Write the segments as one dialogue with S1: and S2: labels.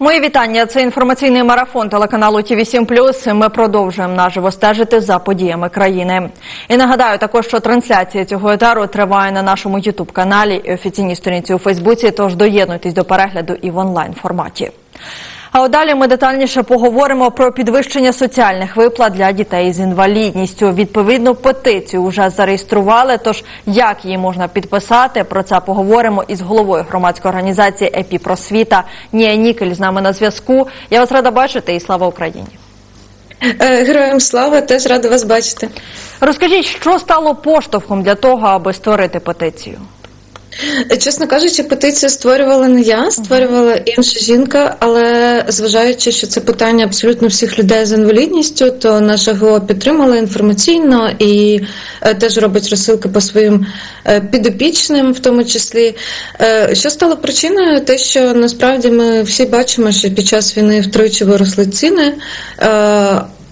S1: Мої вітання. Це інформаційний марафон телеканалу ТІВІ 7 Ми продовжуємо наживо стежити за подіями країни. І нагадаю також, що трансляція цього етару триває на нашому Ютуб каналі і офіційній сторінці у Фейсбуці. Тож доєднуйтесь до перегляду і в онлайн форматі. А от далі ми детальніше поговоримо про підвищення соціальних виплат для дітей з інвалідністю. Відповідну петицію вже зареєстрували. Тож як її можна підписати? Про це поговоримо із головою громадської організації «Епіпросвіта» Нія Нікель з нами на зв'язку. Я вас рада бачити і слава Україні.
S2: Е, Героям слава, теж рада вас бачити.
S1: Розкажіть, що стало поштовхом для того, аби створити петицію?
S2: Чесно кажучи, петицію створювала не я, створювала інша жінка, але зважаючи, що це питання абсолютно всіх людей з інвалідністю, то наша ГО підтримала інформаційно і е, теж робить розсилки по своїм е, підопічним, в тому числі. Е, Що стало причиною? Те, що насправді ми всі бачимо, що під час війни втричі виросли ціни.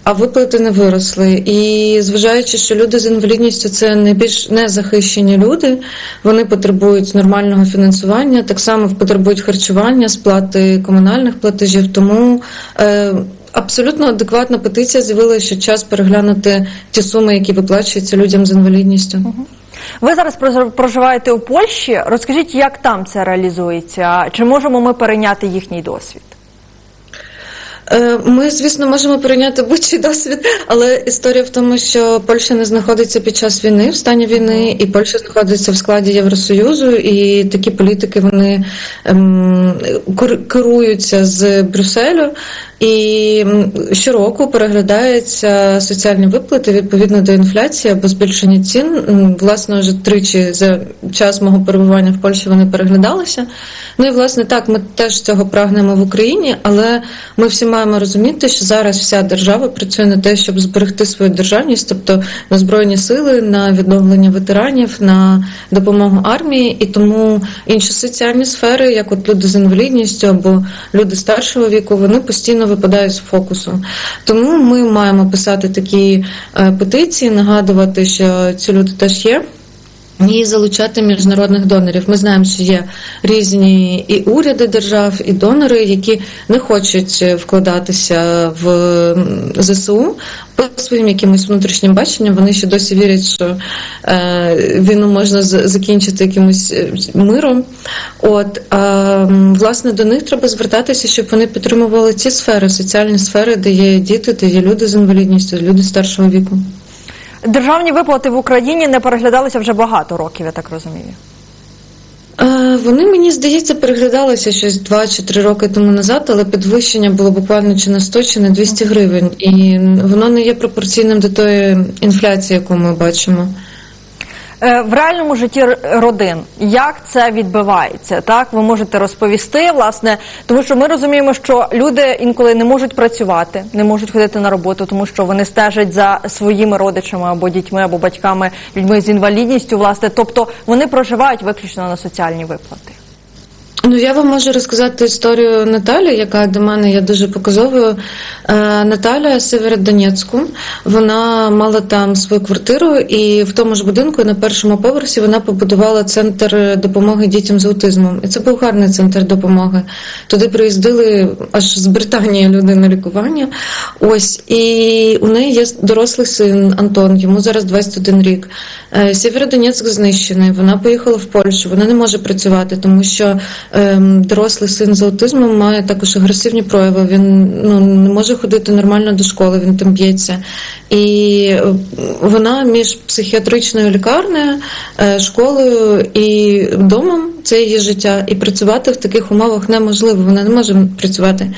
S2: А виплати не виросли. І зважаючи, що люди з інвалідністю це найбільш незахищені люди, вони потребують нормального фінансування, так само потребують харчування, сплати комунальних платежів. Тому е, абсолютно адекватна петиція з'явилася, що час переглянути ті суми, які виплачуються людям з інвалідністю.
S1: Ви зараз проживаєте у Польщі. Розкажіть, як там це реалізується? Чи можемо ми перейняти їхній досвід?
S2: Е, Ми, звісно, можемо прийняти будь-чий досвід, але історія в тому, що Польща не знаходиться під час війни, в стані війни, і Польща знаходиться в складі Євросоюзу, і такі політики вони ем, керуються з Брюсселю. І щороку переглядаються соціальні виплати відповідно до інфляції або збільшення цін. Власне, вже тричі за час мого перебування в Польщі вони переглядалися. Ну і власне так, ми теж цього прагнемо в Україні, але ми всі маємо розуміти, що зараз вся держава працює на те, щоб зберегти свою державність, тобто на збройні сили, на відновлення ветеранів, на допомогу армії, і тому інші соціальні сфери, як от люди з інвалідністю або люди старшого віку, вони постійно випадають з фокусу. Тому ми маємо писати такі е, петиції, нагадувати, що ці люди теж є. І залучати міжнародних донорів. Ми знаємо, що є різні і уряди держав, і донори, які не хочуть вкладатися в ЗСУ по своїм якимось внутрішнім баченням. Вони ще досі вірять, що е, війну можна закінчити якимось е, миром. От а, власне до них треба звертатися, щоб вони підтримували ці сфери, соціальні сфери, де є діти, де є люди з інвалідністю, люди старшого віку.
S1: Державні виплати в Україні не переглядалися вже багато років, я так розумію.
S2: Е, Вони мені здається переглядалися щось два чи три роки тому назад, але підвищення було буквально чи на 100, чи на 200 гривень, і воно не є пропорційним до тої інфляції, яку ми бачимо.
S1: Е, В реальному житті родин як це відбивається, Так ви можете розповісти, власне, тому що ми розуміємо, що люди інколи не можуть працювати, не можуть ходити на роботу, тому що вони стежать за своїми родичами або дітьми, або батьками, людьми з інвалідністю, власне, тобто вони проживають виключно на соціальні виплати.
S2: Ну, я вам можу розказати історію Наталі, яка до мене є дуже показовою. Е, Наталя Северодонецьку. Вона мала там свою квартиру, і в тому ж будинку на першому поверсі вона побудувала центр допомоги дітям з аутизмом. І це був гарний центр допомоги. Туди приїздили аж з Британії люди на лікування. Ось і у неї є дорослий син Антон, йому зараз 21 рік. Е, Сєвєродонецьк знищений. Вона поїхала в Польщу. Вона не може працювати, тому що дорослий син з аутизмом має також агресивні прояви. Він ну не може ходити нормально до школи, він там б'ється. І е, вона між психіатричною лікарнею, е, школою і домом. Це її життя, і працювати в таких умовах неможливо. Вона не може працювати.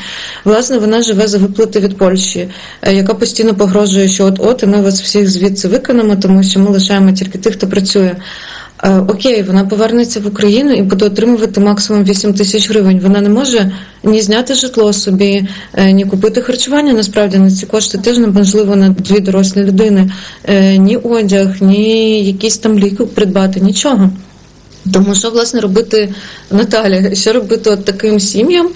S2: Власне, вона живе за виплати від Польщі, е, яка постійно погрожує, що от от і ми вас всіх звідси виконемо, тому що ми лишаємо тільки тих, хто працює. Е, Окей, вона повернеться в Україну і буде отримувати максимум 8 тисяч гривень. Вона не може ні зняти житло собі, е, ні купити харчування. Насправді на ці кошти теж неможливо на дві дорослі людини. Е, Ні одяг, ні якісь там ліки придбати, нічого. Тому що власне робити Наталя, що робити от таким сім'ям,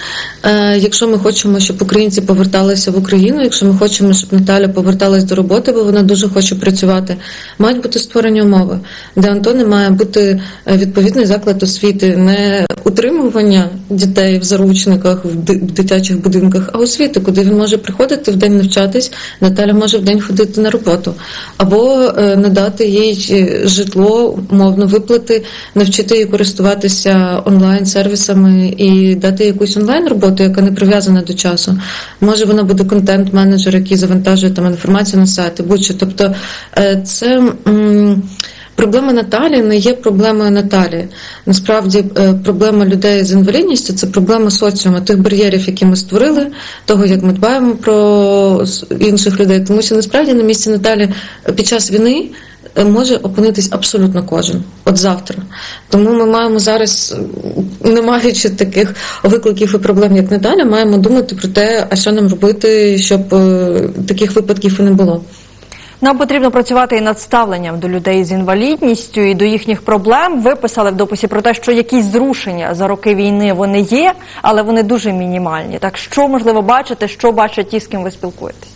S2: е, якщо ми хочемо, щоб українці поверталися в Україну, якщо ми хочемо, щоб Наталя поверталась до роботи, бо вона дуже хоче працювати, мають бути створені умови, де Антони має бути е, відповідний заклад освіти, не утримування дітей в заручниках в дитячих будинках, а освіти, куди він може приходити в день навчатись. Наталя може в день ходити на роботу, або е, надати їй е, житло, мовно виплати, навчити її користуватися онлайн сервісами і дати якусь онлайн роботу, яка не прив'язана до часу. Може, вона буде контент-менеджер, який завантажує там інформацію на сайти, будь-що. Тобто, е, це. Проблема Наталі не є проблемою Наталі. Насправді, е, проблема людей з інвалідністю це проблема соціуму, тих бар'єрів, які ми створили, того, як ми дбаємо про інших людей. Тому що насправді на місці Наталі під час війни е, може опинитись абсолютно кожен. От завтра. Тому ми маємо зараз, не маючи таких викликів і проблем, як Наталя, маємо думати про те, а що нам робити, щоб е, таких випадків і не було.
S1: Нам потрібно працювати і над ставленням до людей з інвалідністю і до їхніх проблем. Ви писали в дописі про те, що якісь зрушення за роки війни вони є, але вони дуже мінімальні. Так що можливо бачите, що бачать ті, з ким ви спілкуєтесь?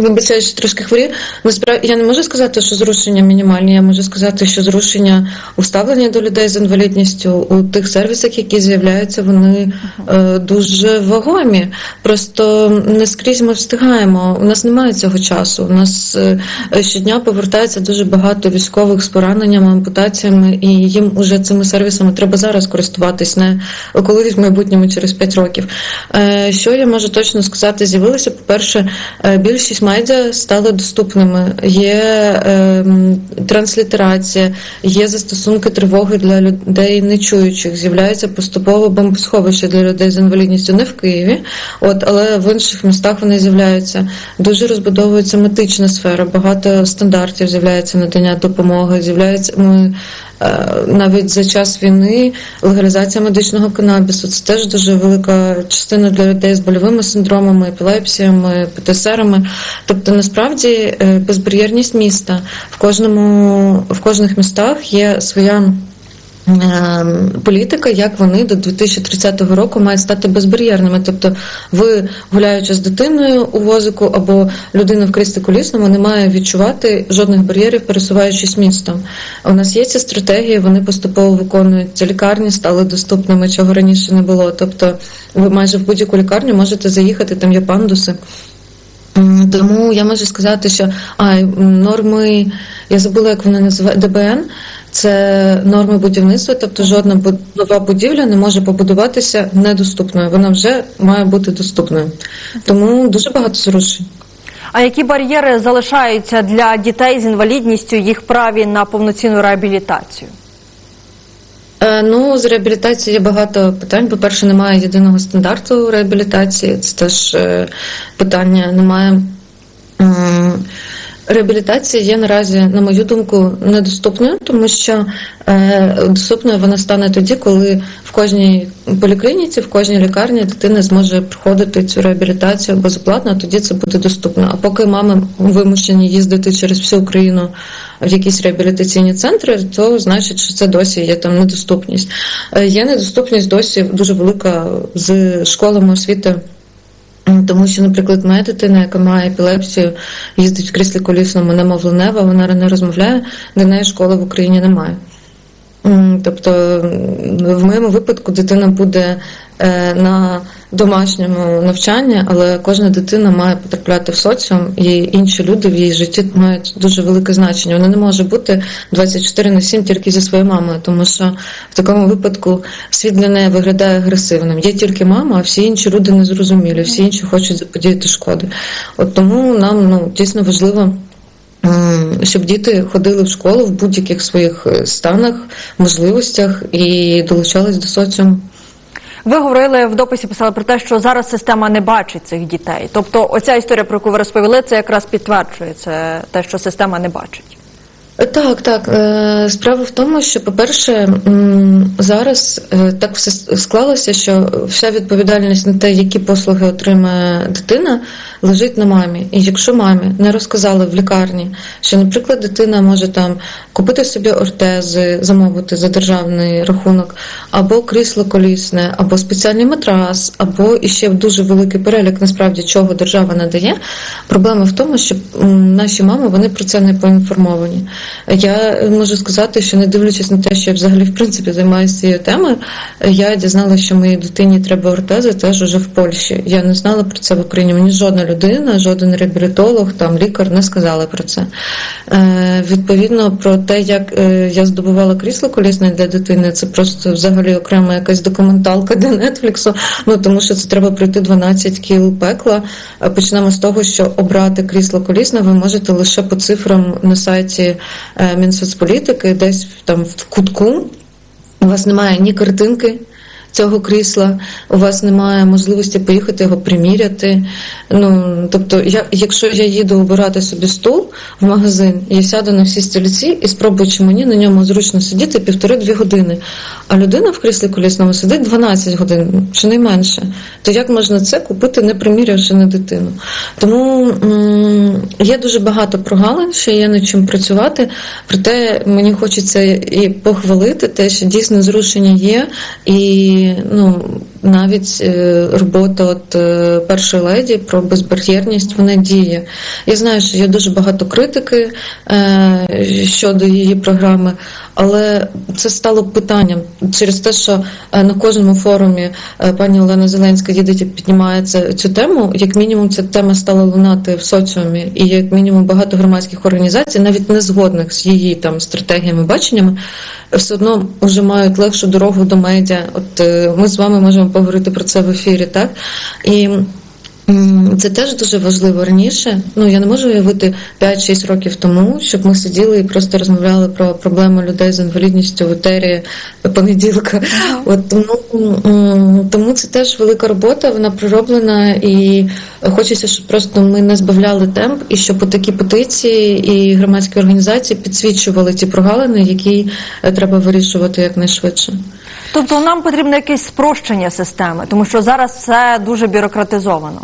S2: Вибачаю, що трошки хворі. Насправді я не можу сказати, що зрушення мінімальні. Я можу сказати, що зрушення у ставленні до людей з інвалідністю у тих сервісах, які з'являються, вони е, дуже вагомі. Просто не скрізь ми встигаємо. У нас немає цього часу. У нас е, щодня повертається дуже багато військових з пораненнями, ампутаціями, і їм уже цими сервісами треба зараз користуватись, не колись в майбутньому через 5 років. Е, Що я можу точно сказати? З'явилося, по-перше, е, більшість медіа стали доступними. Є ем, транслітерація, є застосунки тривоги для людей нечуючих. З'являється поступово бомбосховище для людей з інвалідністю не в Києві, от але в інших містах вони з'являються. Дуже розбудовується медична сфера, багато стандартів з'являється надання допомоги. З'являється ми е, навіть за час війни легалізація медичного канабісу. Це теж дуже велика частина для людей з больовими синдромами, епілепсіями, ПТСРами. Тобто, насправді е, безбар'єрність міста в кожному в кожних містах є своя. Е, Політика, як вони до 2030 року мають стати безбар'єрними. Тобто, ви гуляючи з дитиною у возику або людина в кріслі колісному, не має відчувати жодних бар'єрів, пересуваючись містом. У нас є ці стратегії, вони поступово виконуються. Лікарні стали доступними, чого раніше не було. Тобто, ви майже в будь-яку лікарню можете заїхати, там є пандуси. Тому я можу сказати, що а, норми, я забула, як вони називають ДБН. Це норми будівництва, тобто жодна нова будівля не може побудуватися недоступною. Вона вже має бути доступною. Тому дуже багато зрушень.
S1: А які бар'єри залишаються для дітей з інвалідністю їх праві на повноцінну реабілітацію?
S2: Е, Ну, з реабілітацією є багато питань. По-перше, немає єдиного стандарту реабілітації. Це теж е, питання. Немає реабілітація є наразі, на мою думку, недоступною, тому що е, доступною вона стане тоді, коли в кожній поліклініці, в кожній лікарні дитина зможе проходити цю реабілітацію безоплатно, тоді це буде доступно. А поки мами вимушені їздити через всю Україну в якісь реабілітаційні центри, то значить, що це досі є там недоступність. Е, Є недоступність досі дуже велика з школами освіти. Тому що, наприклад, моя дитина, яка має епілепсію, їздить в кріслі колісному, немовленева, вона не розмовляє, для неї школи в Україні немає. Тобто, в моєму випадку дитина буде е, на домашньому навчанні, але кожна дитина має потрапляти в соціум, і інші люди в її житті мають дуже велике значення. Вона не може бути 24 на 7 тільки зі своєю мамою, тому що в такому випадку світ для неї виглядає агресивним. Є тільки мама, а всі інші люди незрозумілі, всі інші хочуть заподіяти шкоди. От тому нам ну дійсно важливо. Щоб діти ходили в школу в будь-яких своїх е, станах, можливостях і долучались до соціуму.
S1: Ви говорили в дописі, писали про те, що зараз система не бачить цих дітей. Тобто, оця історія, про яку ви розповіли, це якраз підтверджує це те, що система не бачить.
S2: Так, так. Е, Справа в тому, що, по-перше, зараз е, так все склалося, що вся відповідальність на те, які послуги отримає дитина, лежить на мамі. І якщо мамі не розказали в лікарні, що, наприклад, дитина може там купити собі ортези, замовити за державний рахунок, або крісло колісне, або спеціальний матрас, або іще дуже великий перелік, насправді, чого держава надає. Проблема в тому, що наші мами вони про це не поінформовані. Я можу сказати, що не дивлячись на те, що я взагалі в принципі займаюся цією темою, я дізналася, що моїй дитині треба ортези теж уже в Польщі. Я не знала про це в Україні. Мені жодна людина, жоден реабілітолог, там лікар не сказали про це. Е, відповідно, про те, як е, я здобувала крісло колісне для дитини, це просто взагалі окрема якась документалка для Нетфліксу. Ну тому що це треба пройти 12 кіл пекла. Е, Почнемо з того, що обрати крісло колісне ви можете лише по цифрам на сайті Мінсоцполітики, десь там в кутку. У вас немає ні картинки цього крісла, у вас немає можливості поїхати його приміряти. Ну, тобто, я, якщо я їду обирати собі стул в магазин, я сяду на всі стільці і спробую, чи мені на ньому зручно сидіти півтори-дві години. А людина в кріслі колісному сидить 12 годин, чи не менше. То як можна це купити, не примірявши на дитину? Тому є дуже багато прогалин, ще є над чим працювати. Проте мені хочеться і похвалити те, що дійсно зрушення є, і ну навіть е, робота от е, першої леді про безбар'єрність вона діє. Я знаю, що є дуже багато критики е, щодо її програми, але це стало питанням через те, що на кожному форумі пані Олена Зеленська їде піднімає цю тему. Як мінімум, ця тема стала лунати в соціумі, і як мінімум багато громадських організацій, навіть не згодних з її там стратегіями, баченнями, все одно вже мають легшу дорогу до медіа. От ми з вами можемо поговорити про це в ефірі, так і. Це теж дуже важливо раніше. Ну я не можу уявити 5-6 років тому, щоб ми сиділи і просто розмовляли про проблеми людей з інвалідністю в етері понеділка. От тому, тому це теж велика робота, вона пророблена, і хочеться, щоб просто ми не збавляли темп, і щоб такі петиції і громадські організації підсвічували ті прогалини, які е, треба вирішувати якнайшвидше.
S1: Тобто нам потрібно якесь спрощення системи, тому що зараз все дуже бюрократизовано.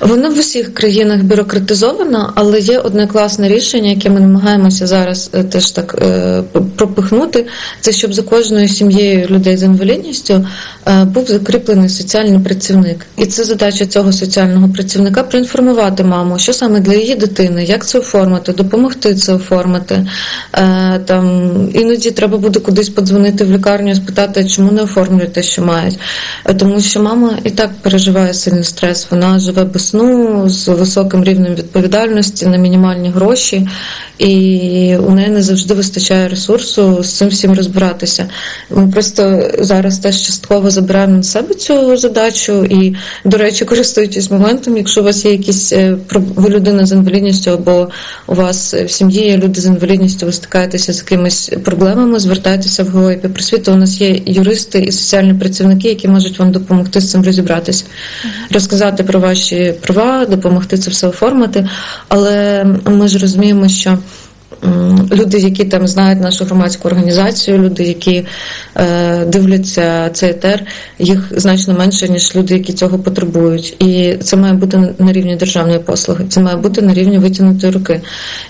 S2: Воно в усіх країнах бюрократизовано, але є одне класне рішення, яке ми намагаємося зараз е, теж так е, пропихнути. Це щоб за кожною сім'єю людей з інвалідністю е, був закріплений соціальний працівник. І це задача цього соціального працівника проінформувати маму, що саме для її дитини, як це оформити, допомогти це оформити. Там іноді треба буде кудись подзвонити в лікарню, спитати, чому не оформлюють те, що мають. Тому що мама і так переживає сильний стрес. Вона живе без сну з високим рівнем відповідальності на мінімальні гроші, і у неї не завжди вистачає ресурсу з цим всім розбиратися. Ми просто зараз теж частково забираємо на себе цю задачу. І, до речі, користуючись моментом, якщо у вас є якісь е, ви людина з інвалідністю, або у вас в сім'ї є люди з інвалідністю, ви стикаєтеся з якимись проблемами, звертайтеся в ГОІПі просвіту. У нас є юристи і соціальні працівники, які можуть вам допомогти з цим розібратися, розказати про ваші права, допомогти це все оформити. Але ми ж розуміємо, що. Люди, які там знають нашу громадську організацію, люди, які е, дивляться цей етер, їх значно менше, ніж люди, які цього потребують. І це має бути на рівні державної послуги, це має бути на рівні витягнутої руки.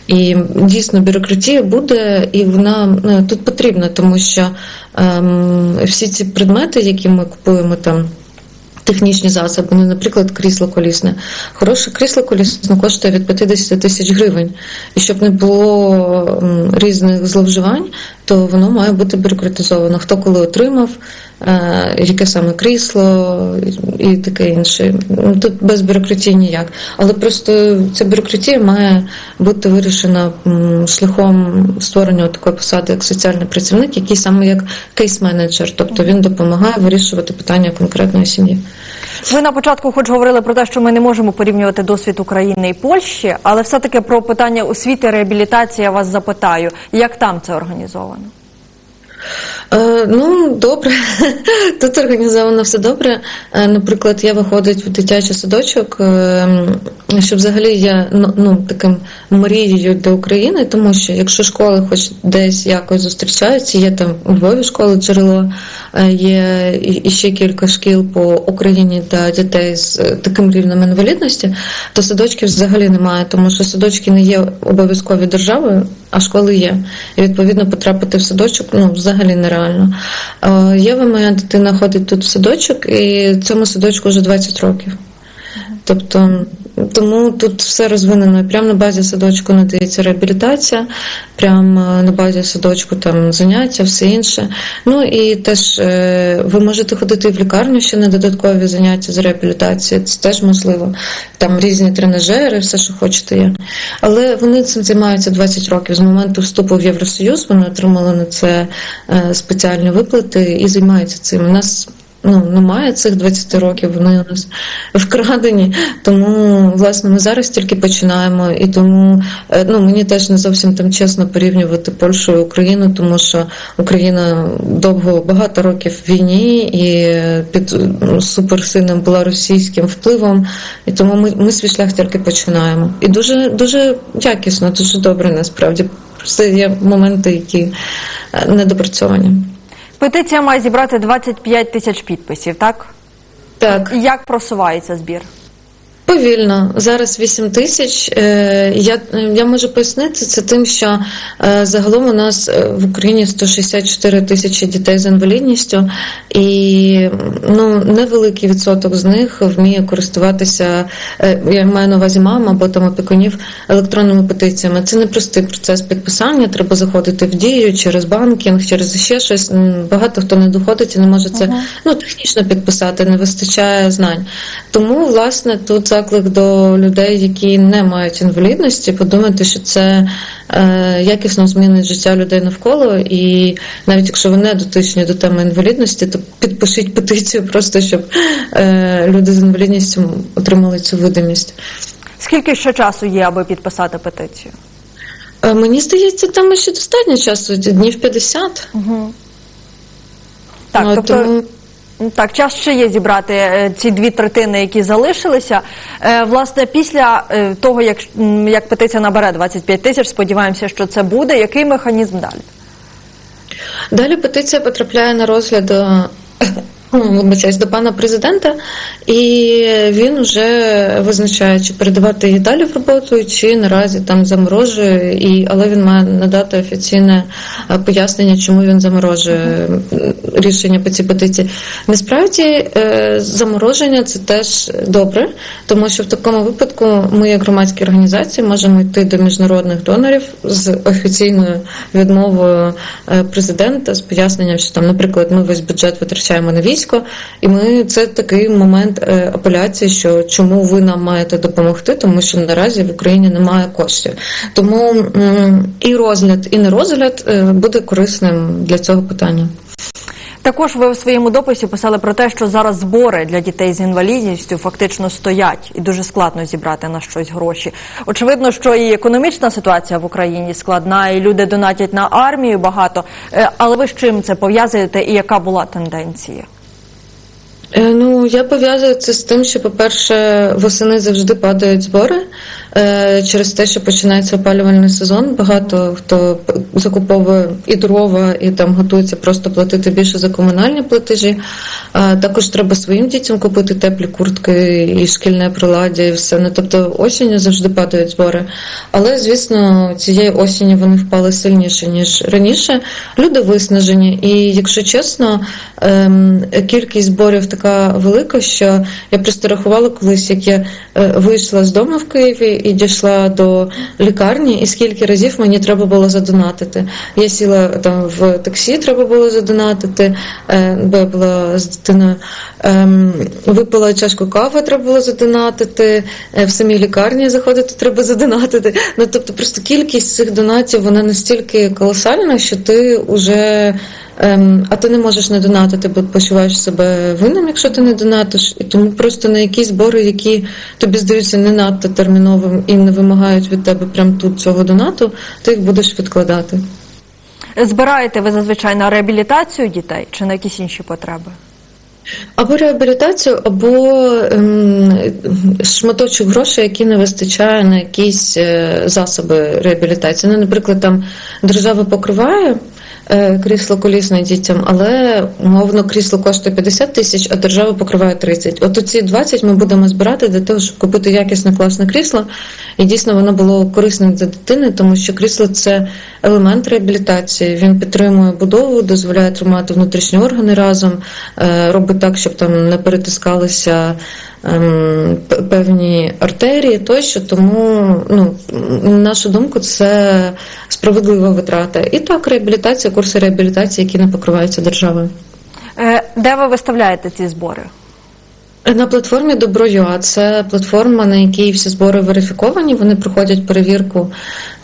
S2: І дійсно бюрократія буде, і вона е, тут потрібна, тому що ем, всі ці предмети, які ми купуємо там. Технічні засоби, ну, наприклад, крісло колісне. Хороше крісло колісне коштує від 50 тисяч гривень. І щоб не було різних зловживань, то воно має бути бюрократизовано. Хто коли отримав, яке саме крісло і таке інше. Ну, Тут без бюрократії ніяк. Але просто ця бюрократія має бути вирішена шляхом створення такої посади, як соціальний працівник, який саме як кейс-менеджер, тобто він допомагає вирішувати питання конкретної сім'ї.
S1: Ви на початку хоч говорили про те, що ми не можемо порівнювати досвід України і Польщі, але все-таки про питання освіти, реабілітації я вас запитаю, як там це організовано?
S2: Е, ну, добре, тут організовано все добре. Е, наприклад, я виходить в дитячий садочок, е, що взагалі є ну, ну, таким мрією для України, тому що якщо школи хоч десь якось зустрічаються, є там у Львові школи джерело, є і ще кілька шкіл по Україні для дітей з таким рівнем інвалідності, то садочків взагалі немає, тому що садочки не є обов'язкові державою, а школи є. І відповідно потрапити в садочок ну, взагалі нереально. Е, Єва, моя дитина, ходить тут в садочок, і цьому садочку вже 20 років. Тобто Тому тут все розвинено. Прямо на базі садочку надається реабілітація, прямо на базі садочку там заняття, все інше. Ну і теж е, ви можете ходити в лікарню ще на додаткові заняття з реабілітації. Це теж можливо. Там різні тренажери, все, що хочете є. Але вони цим займаються 20 років. З моменту вступу в Євросоюз вони отримали на це е, спеціальні виплати і займаються цим. У нас ну, немає цих 20 років, вони у нас вкрадені. Тому, власне, ми зараз тільки починаємо. І тому е, ну, мені теж не зовсім там чесно порівнювати Польщу і Україну, тому що Україна довго багато років в війні і під ну, суперсильним білоросійським впливом. І тому ми, ми свій шлях тільки починаємо. І дуже дуже якісно, дуже добре насправді. Просто є моменти, які е, недопрацьовані.
S1: Петиція має зібрати 25 тисяч підписів, так?
S2: Так.
S1: Як просувається збір?
S2: Повільно. Зараз 8 тисяч. Е, Я, я можу пояснити це тим, що е, загалом у нас е, в Україні 164 тисячі дітей з інвалідністю, і ну, невеликий відсоток з них вміє користуватися, я маю на увазі мам або там опікунів електронними петиціями. Це не простий процес підписання, треба заходити в дію через банкінг, через ще щось. Багато хто не доходить і не може це ну, технічно підписати, не вистачає знань. Тому, власне, тут заклик до людей, які не мають інвалідності, подумати, що це е, якісно змінить життя людей навколо, і навіть якщо ви не дотичні до теми інвалідності, то підпишіть петицію, просто щоб е, люди з інвалідністю отримали цю видимість.
S1: Скільки ще часу є, аби підписати петицію?
S2: Е, Мені здається, там ще достатньо часу, днів 50.
S1: Так,
S2: Ну,
S1: тобто.
S2: тому-
S1: Так, час ще є зібрати е, ці дві третини, які залишилися. Е, Власне, після е, того, як, як петиція набере 25 тисяч, сподіваємося, що це буде. Який механізм далі?
S2: Далі петиція потрапляє на розгляд вибачаюсь, до пана президента, і він вже визначає, чи передавати її далі в роботу, чи наразі там заморожує, і, але він має надати офіційне е, пояснення, чому він заморожує рішення по цій петиції. Насправді е, замороження це теж добре, тому що в такому випадку ми, як громадські організації, можемо йти до міжнародних донорів з офіційною відмовою е, президента з поясненням, що там, наприклад, ми весь бюджет витрачаємо на військо, і ми це такий момент е, апеляції, що чому ви нам маєте допомогти, тому що наразі в Україні немає коштів. Тому і розгляд, і не розгляд е, буде корисним для цього питання.
S1: Також ви в своєму дописі писали про те, що зараз збори для дітей з інвалідністю фактично стоять, і дуже складно зібрати на щось гроші. Очевидно, що і економічна ситуація в Україні складна, і люди донатять на армію багато. Е, Але ви з чим це пов'язуєте, і яка була тенденція?
S2: Е, Ну, я пов'язую це з тим, що, по-перше, восени завжди падають збори через те, що починається опалювальний сезон. Багато хто закуповує і дрова, і там готується просто платити більше за комунальні платежі. Також треба своїм дітям купити теплі куртки і шкільне приладдя, і все. Ну, тобто осінню завжди падають збори. Але, звісно, цієї осені вони впали сильніше, ніж раніше. Люди виснажені. І, якщо чесно, ем, кількість зборів така велика, що я просто рахувала колись, як я е, вийшла з дому в Києві і дійшла до лікарні, і скільки разів мені треба було задонатити. Я сіла там в таксі, треба було задонатити, е, бо я була з дитиною. Ем, Випила чашку кави, треба було задонатити, е, в самій лікарні заходити, треба задонатити. Ну тобто, просто кількість цих донатів вона настільки колосальна, що ти вже. Ем, а ти не можеш не донатити, бо почуваєш себе винним, якщо ти не донатиш. І тому просто на якісь збори, які тобі здаються не надто терміновим і не вимагають від тебе прям тут цього донату, ти їх будеш відкладати.
S1: Збираєте ви зазвичай на реабілітацію дітей чи на якісь інші потреби?
S2: Або реабілітацію, або ем, шматочок грошей, які не вистачає на якісь е, засоби реабілітації. Ну, наприклад, там держава покриває крісло колісне дітям, але умовно крісло коштує 50 тисяч, а держава покриває 30. От оці 20 ми будемо збирати для того, щоб купити якісне класне крісло, і дійсно воно було корисним для дитини, тому що крісло це елемент реабілітації. Він підтримує будову, дозволяє тримати внутрішні органи разом, е, робить так, щоб там не перетискалися певні артерії тощо. Тому, ну, на нашу думку, це справедлива витрата. І так, реабілітація, курси реабілітації, які не покриваються державою.
S1: Е, Де ви виставляєте ці збори?
S2: На платформі Добро.ua це платформа, на якій всі збори верифіковані, вони проходять перевірку.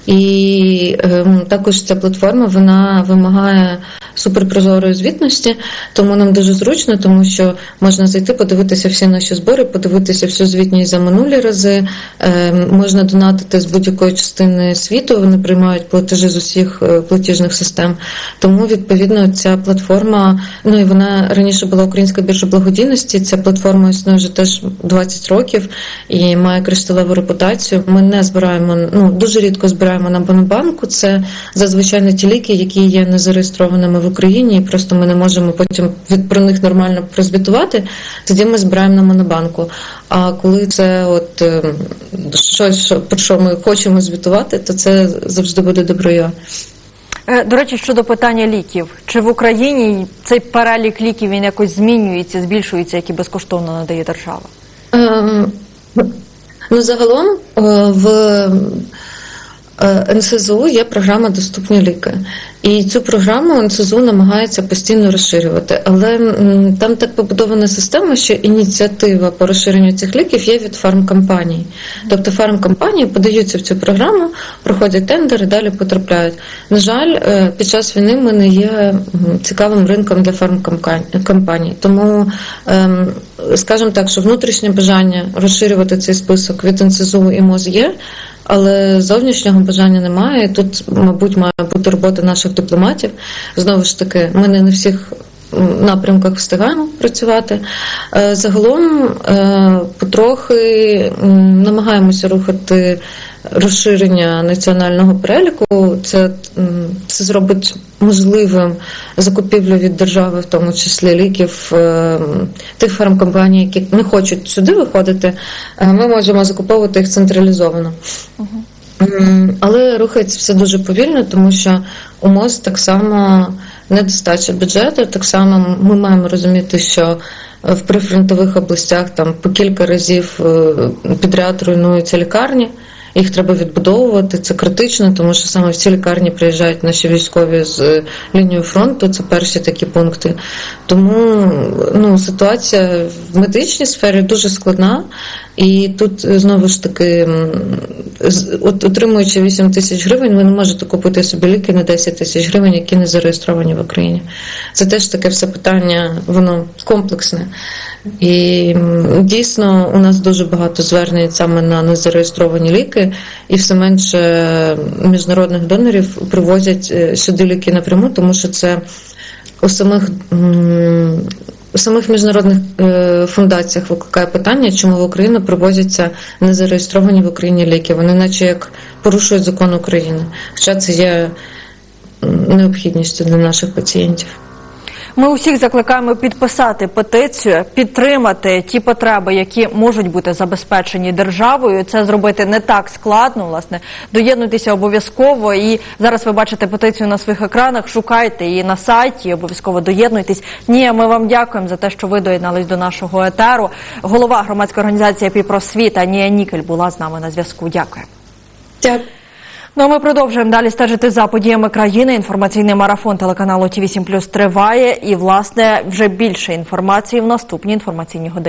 S2: І ем, також ця платформа вона вимагає суперпрозорої звітності, тому нам дуже зручно, тому що можна зайти, подивитися всі наші збори, подивитися всю звітність за минулі рази. Ем, можна донатити з будь-якої частини світу. Вони приймають платежі з усіх е, платіжних систем. Тому відповідно ця платформа, ну і вона раніше була Українська біржа благодійності. Ця платформа існує вже теж 20 років і має кришталеву репутацію. Ми не збираємо, ну дуже рідко збираємо на Монобанку. Це зазвичай не ті ліки, які є не зареєстрованими в Україні, і просто ми не можемо потім від про них нормально прозвітувати. Тоді ми збираємо на Монобанку. А коли це от е, щось, про що ми хочемо звітувати, то це завжди буде доброю.
S1: Е, До речі, щодо питання ліків, чи в Україні цей перелік ліків він якось змінюється, збільшується, які безкоштовно надає держава?
S2: Ем, Ну, загалом е, в НСЗУ є програма Доступні ліки. І цю програму НСЗУ намагається постійно розширювати. Але там так побудована система, що ініціатива по розширенню цих ліків є від фармкомпаній. Тобто фармкомпанії подаються в цю програму, проходять тендери, далі потрапляють. На жаль, е, під час війни ми не є цікавим ринком для фармкомпаній. Тому, ем, скажімо так, що внутрішнє бажання розширювати цей список від НСЗУ і МОЗ є. Але зовнішнього бажання немає. Тут, мабуть, має бути робота наших дипломатів. Знову ж таки, ми не на всіх напрямках встигаємо працювати. Е, Загалом е, потрохи намагаємося рухати розширення національного переліку. Це, це зробить можливим закупівлю від держави, в тому числі ліків е, тих фармкомпаній, які не хочуть сюди виходити. е, Ми можемо закуповувати їх централізовано. Але рухається все дуже повільно, тому що у МОЗ так само недостача бюджету. Так само ми маємо розуміти, що в прифронтових областях там по кілька разів е, підряд руйнуються лікарні. Їх треба відбудовувати. Це критично, тому що саме в ці лікарні приїжджають наші військові з е, лінії фронту. Це перші такі пункти. Тому ну, ситуація в медичній сфері дуже складна. І тут е, знову ж таки, от, отримуючи 8 тисяч гривень, ви не можете купити собі ліки на 10 тисяч гривень, які не зареєстровані в Україні. Це теж таке все питання, воно комплексне. І дійсно у нас дуже багато звернень саме на незареєстровані ліки, і все менше міжнародних донорів привозять е, сюди ліки напряму, тому що це у самих. У самих міжнародних е, фундаціях викликає питання, чому в Україну привозяться незареєстровані в Україні ліки. Вони наче як порушують закон України. Хоча це є необхідністю для наших пацієнтів.
S1: Ми усіх закликаємо підписати петицію, підтримати ті потреби, які можуть бути забезпечені державою. Це зробити не так складно. Власне, доєднуйтеся обов'язково. І зараз ви бачите петицію на своїх екранах. Шукайте її на сайті. Обов'язково доєднуйтесь. Ні, ми вам дякуємо за те, що ви доєднались до нашого етеру. Голова громадської організації «Піпросвіта» Нія Нікель була з нами на зв'язку. Дякую.
S2: Дякую.
S1: Ну а ми продовжуємо далі стежити за подіями країни. Інформаційний марафон телеканалу ТВ 7 триває. І власне вже більше інформації в наступній інформаційній годині.